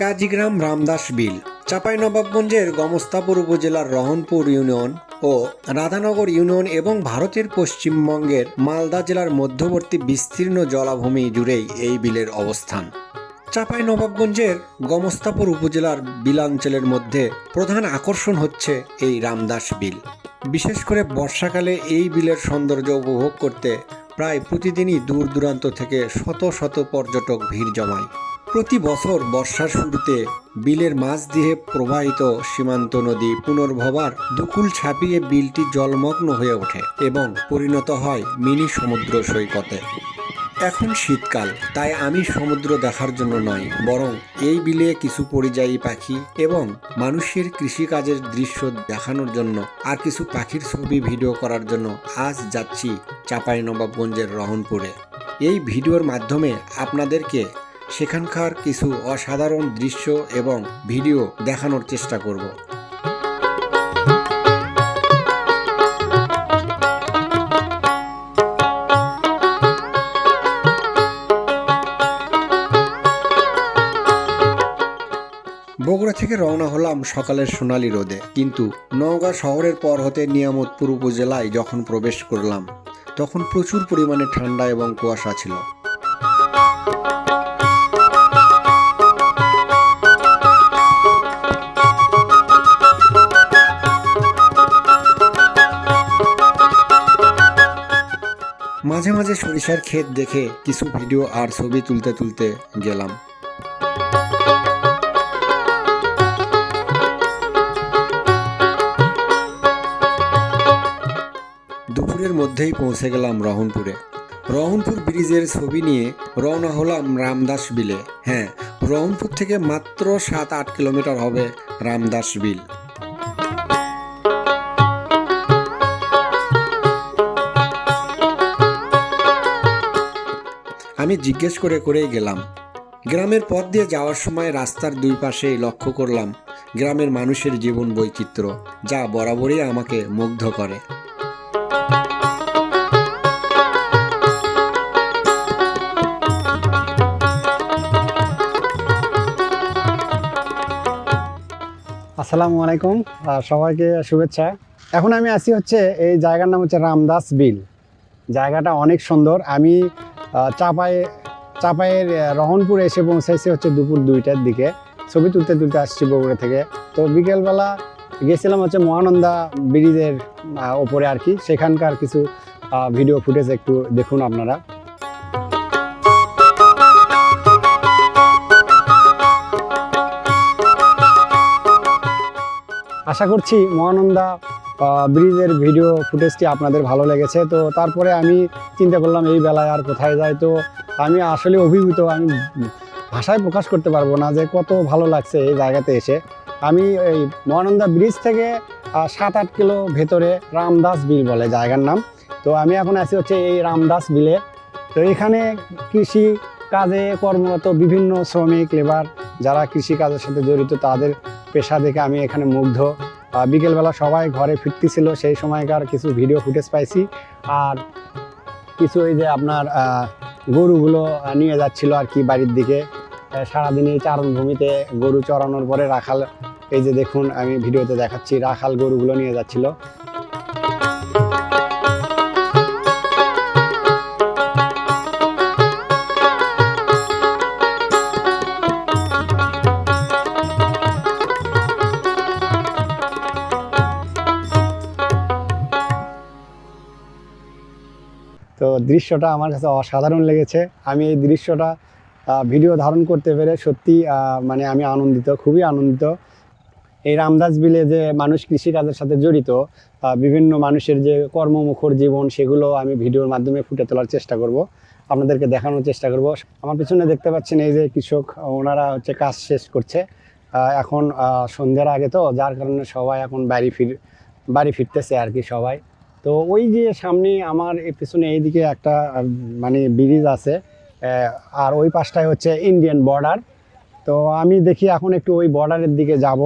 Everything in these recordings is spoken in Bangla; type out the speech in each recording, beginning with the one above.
কাজীগ্রাম রামদাস বিল, চাঁপাইনবাবগঞ্জের গমস্তাপুর উপজেলার রহনপুর ইউনিয়ন ও রাধানগর ইউনিয়ন এবং ভারতের পশ্চিমবঙ্গের মালদা জেলার মধ্যবর্তী বিস্তীর্ণ জলাভূমি জুড়েই এই বিলের অবস্থান। চাঁপাইনবাবগঞ্জের গমস্তাপুর উপজেলার বিলাঞ্চলের মধ্যে প্রধান আকর্ষণ হচ্ছে এই রামদাস বিল। বিশেষ করে বর্ষাকালে এই বিলের সৌন্দর্য উপভোগ করতে প্রায় প্রতিদিনই দূর দূরান্ত থেকে শত শত পর্যটক ভিড় জমায়। প্রতি বছর বর্ষার শুরুতে বিলের মাছ দিয়ে প্রবাহিত সীমান্ত নদী পুনর্ভবার দুকুল ছাপিয়ে বিলটি জলমগ্ন হয়ে ওঠে এবং পরিণত হয় মিনি সমুদ্র সৈকতে। এখন শীতকাল, তাই আমি সমুদ্র দেখার জন্য নয়, বরং এই বিলে কিছু পরিযায়ী পাখি এবং মানুষের কৃষিকাজের দৃশ্য দেখানোর জন্য আর কিছু পাখির ছবি ভিডিও করার জন্য আজ যাচ্ছি চাঁপাইনবাবগঞ্জের রহনপুরে। এই ভিডিওর মাধ্যমে আপনাদেরকে সেখানকার কিছু অসাধারণ দৃশ্য এবং ভিডিও দেখানোর চেষ্টা করব। বগুড়া থেকে রওনা হলাম সকালের সোনালি রোদে, কিন্তু নওগাঁ শহরের পর হতে নিয়ামতপুর উপজেলায় যখন প্রবেশ করলাম, তখন প্রচুর পরিমাণে ঠান্ডা এবং কুয়াশা ছিল। মাঝে মাঝে সরিষার ক্ষেত দেখে কিছু ভিডিও আর ছবি তুলতে তুলতে গেলাম। দুপুরের মধ্যেই পৌঁছে গেলাম রহনপুরে। রহনপুর ব্রিজের ছবি নিয়ে রওনা হলাম রামদাস বিলে। হ্যাঁ রহনপুর থেকে মাত্র সাত আট কিলোমিটার হবে রামদাস বিল। আমি জিজ্ঞেস করে করেই গেলাম। গ্রামের পথ দিয়ে যাওয়ার সময় রাস্তার দুই পাশেই লক্ষ্য করলাম গ্রামের মানুষের জীবন বৈচিত্র্য, যা বরাবরই আমাকে মুগ্ধ করে। আসসালামু আলাইকুম সবাইকে শুভেচ্ছা। এখন আমি আসি হচ্ছে এই জায়গার নাম হচ্ছে রামদাস বিল। জায়গাটা অনেক সুন্দর। আমি চাপাই, চাপাইয়ের রহনপুরে এসে পৌঁছাইছি হচ্ছে দুপুর দুইটার দিকে। ছবি তুলতে তুলতে আসছি বগুড়া থেকে। তো বিকেলবেলা গেছিলাম হচ্ছে মহানন্দা ব্রিজের ওপরে আর কি। সেখানকার কিছু ভিডিও ফুটেজ একটু দেখুন আপনারা। আশা করছি মহানন্দা ব্রিজের ভিডিও ফুটেজটি আপনাদের ভালো লেগেছে। তো তারপরে আমি চিন্তা করলাম, এই বেলায় আর কোথায় যাই তো আমি আসলে অভিভূত, আমি ভাষায় প্রকাশ করতে পারব না যে কত ভালো লাগছে এই জায়গাতে এসে। আমি এই মহানন্দা ব্রিজ থেকে সাত আট কিলো ভেতরে রামদাস বিল বলে জায়গার নাম। তো আমি এখন আছি হচ্ছে এই রামদাস বিলে। তো এখানে কৃষি কাজে কর্মরত বিভিন্ন শ্রমিক লেবার যারা কৃষি কাজের সাথে জড়িত, তাদের পেশা দেখে আমি এখানে মুগ্ধ। বিকেলবেলা সবাই ঘরে ফিরতেছিল, সেই সময়কার কিছু ভিডিও ফুটেজ পাইছি। আর কিছু ওই যে আপনার গরুগুলো নিয়ে যাচ্ছিল আর কি বাড়ির দিকে। সারাদিন এই চারণভূমিতে গরু চড়ানোর পরে রাখাল, এই যে দেখুন, আমি ভিডিওতে দেখাচ্ছি, রাখাল গরুগুলো নিয়ে যাচ্ছিল। দৃশ্যটা আমার কাছে অসাধারণ লেগেছে। আমি এই দৃশ্যটা ভিডিও ধারণ করতে পেরে সত্যি মানে আমি আনন্দিত, খুবই আনন্দিত। এই রামদাস বিলে যে মানুষ কৃষিকাজের সাথে জড়িত বিভিন্ন মানুষের যে কর্মমুখর জীবন, সেগুলো আমি ভিডিওর মাধ্যমে ফুটে তোলার চেষ্টা করব, আপনাদেরকে দেখানোর চেষ্টা করব। আমার পিছনে দেখতে পাচ্ছেন এই যে কৃষক, ওনারা হচ্ছে কাজ শেষ করছে। এখন সন্ধ্যার আগে তো, যার কারণে সবাই এখন বাড়ি ফির, বাড়ি ফিরতেছে আর কি সবাই। তো ওই যে সামনে আমার পিছনে এইদিকে একটা মানে ব্রিজ আছে আর ওই পাশটায় হচ্ছে ইন্ডিয়ান বর্ডার তো আমি দেখি এখন একটু ওই বর্ডারের দিকে যাব।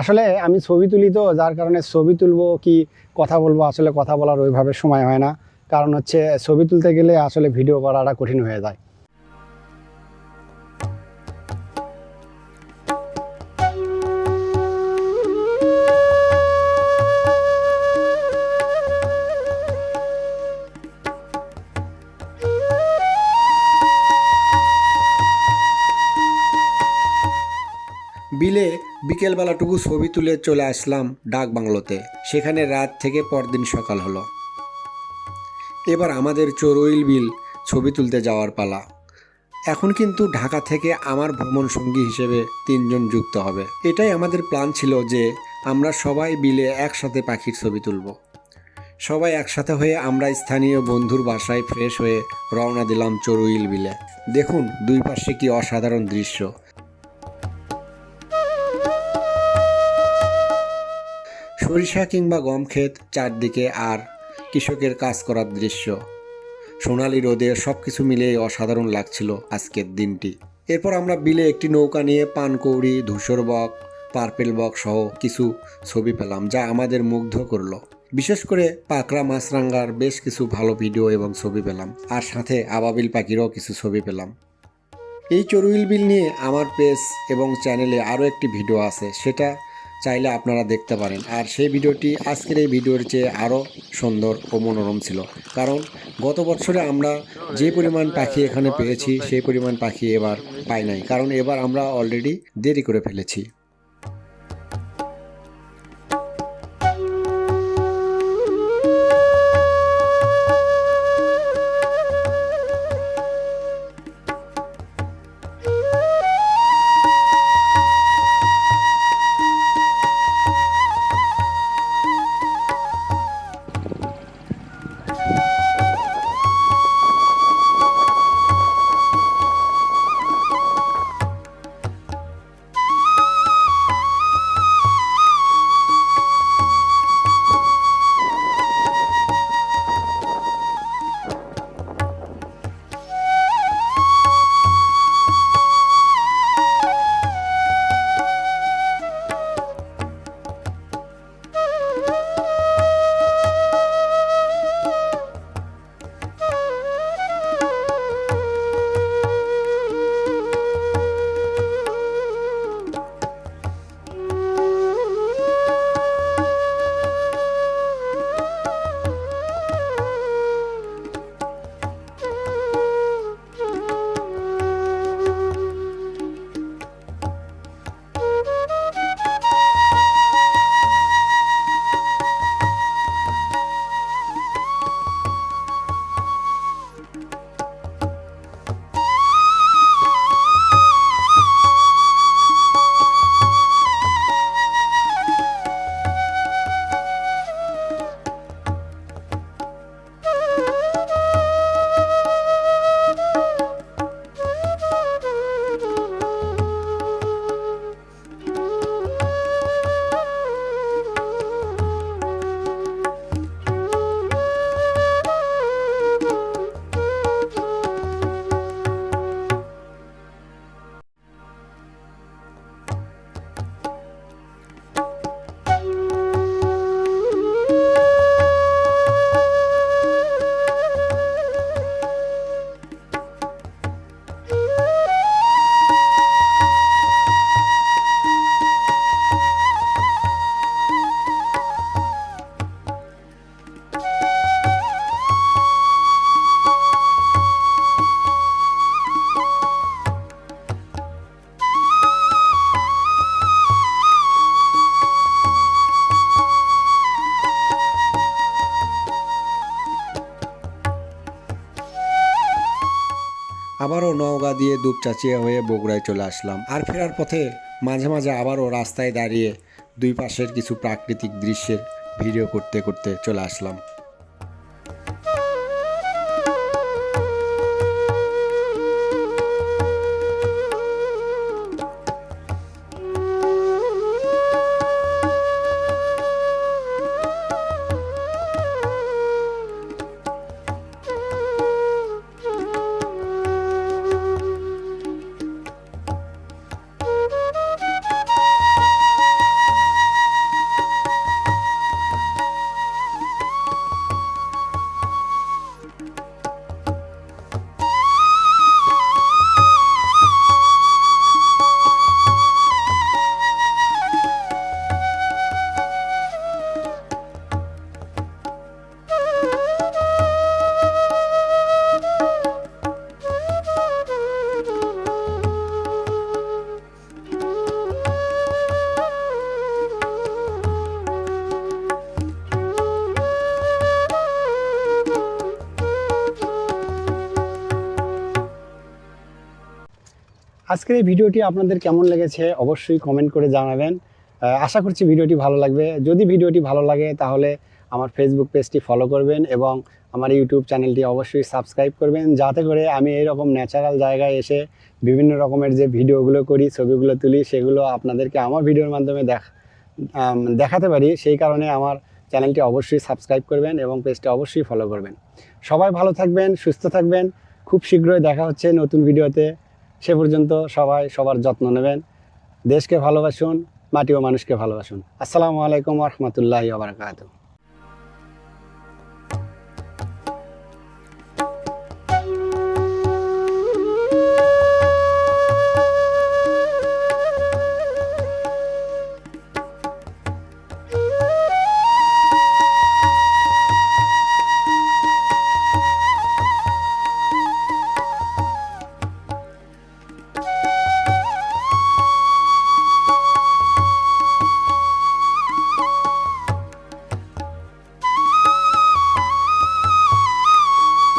আসলে আমি ছবি তুলি তো, যার কারণে ছবি তুলবো কি কথা বলব, আসলে কথা বলার ওইভাবে সময় হয় না। কারণ হচ্ছে ছবি তুলতে গেলে আসলে ভিডিও করাটা কঠিন হয়ে যায়। বিকেলবেলাটুকু ছবি তুলে চলে আসলাম ডাক বাংলোতে। সেখানে রাত থেকে পরদিন সকাল হলো। এবার আমাদের চড়ুইল বিল ছবি তুলতে যাওয়ার পালা। এখন কিন্তু ঢাকা থেকে আমার ভ্রমণ সঙ্গী হিসেবে তিনজন যুক্ত হবে। এটাই আমাদের প্ল্যান ছিল যে আমরা সবাই বিলে একসাথে পাখির ছবি তুলব। সবাই একসাথে হয়ে আমরা স্থানীয় বন্ধুর বাসায় ফ্রেশ হয়ে রওনা দিলাম চড়ুইল বিলে। দেখুন, দুই পাশে কি অসাধারণ দৃশ্য। সরিষা কিংবা গম ক্ষেত চারদিকে আর কৃষকের কাজ করার দৃশ্য। সোনালি রোদে সব কিছু মিলিয়ে অসাধারণ লাগছিল আজকের দিনটি। এরপর আমরা বিলে একটি নৌকা নিয়ে পানকৌড়ি, ধূসর বক, পার্পেল বক সহ কিছু ছবি পেলাম যা আমাদের মুগ্ধ করল। বিশেষ করে পাকড়া মাছরাঙ্গার বেশ কিছু ভালো ভিডিও এবং ছবি পেলাম, আর সাথে আবাবিল পাখিরও কিছু ছবি পেলাম। এই চড়ুইল বিল নিয়ে আমার পেজ এবং চ্যানেলে আরও একটি ভিডিও আছে, সেটা চাইলে আপনারা দেখতে পারেন। আর সেই ভিডিওটি আজকের এই ভিডিওর চেয়ে আরও সুন্দর ও মনোরম ছিল। কারণ গত বছরে আমরা যে পরিমাণ পাখি এখানে পেয়েছি, সেই পরিমাণ পাখি এবার পাই নাই। কারণ এবার আমরা অলরেডি দেরি করে ফেলেছি। আবারও নওগাঁ দিয়ে দুপচাচিয়া হয়ে বগুড়ায় চলে আসলাম। আর ফেরার পথে মাঝে মাঝে আবারও রাস্তায় দাঁড়িয়ে দুই পাশের কিছু প্রাকৃতিক দৃশ্যের ভিডিও করতে করতে চলে আসলাম। আজকের এই ভিডিওটি আপনাদের কেমন লেগেছে অবশ্যই কমেন্ট করে জানাবেন। আশা করছি ভিডিওটি ভালো লাগবে। যদি ভিডিওটি ভালো লাগে তাহলে আমার ফেসবুক পেজটি ফলো করবেন এবং আমার ইউটিউব চ্যানেলটি অবশ্যই সাবস্ক্রাইব করবেন। যাতে করে আমি এইরকম ন্যাচারাল জায়গায় এসে বিভিন্ন রকমের যে ভিডিওগুলো করি, ছবিগুলো তুলি, সেগুলো আপনাদেরকে আমার ভিডিওর মাধ্যমে দেখ দেখাতে পারি। সেই কারণে আমার চ্যানেলটি অবশ্যই সাবস্ক্রাইব করবেন এবং পেজটি অবশ্যই ফলো করবেন। সবাই ভালো থাকবেন, সুস্থ থাকবেন। খুব শীঘ্রই দেখা হচ্ছে নতুন ভিডিওতে। সে পর্যন্ত সবাই সবার যত্ন নেবেন। দেশকে ভালোবাসুন, মাটি ও মানুষকে ভালোবাসুন। আসসালামু আলাইকুম রহমতুল্লাহ বারকাতুহ।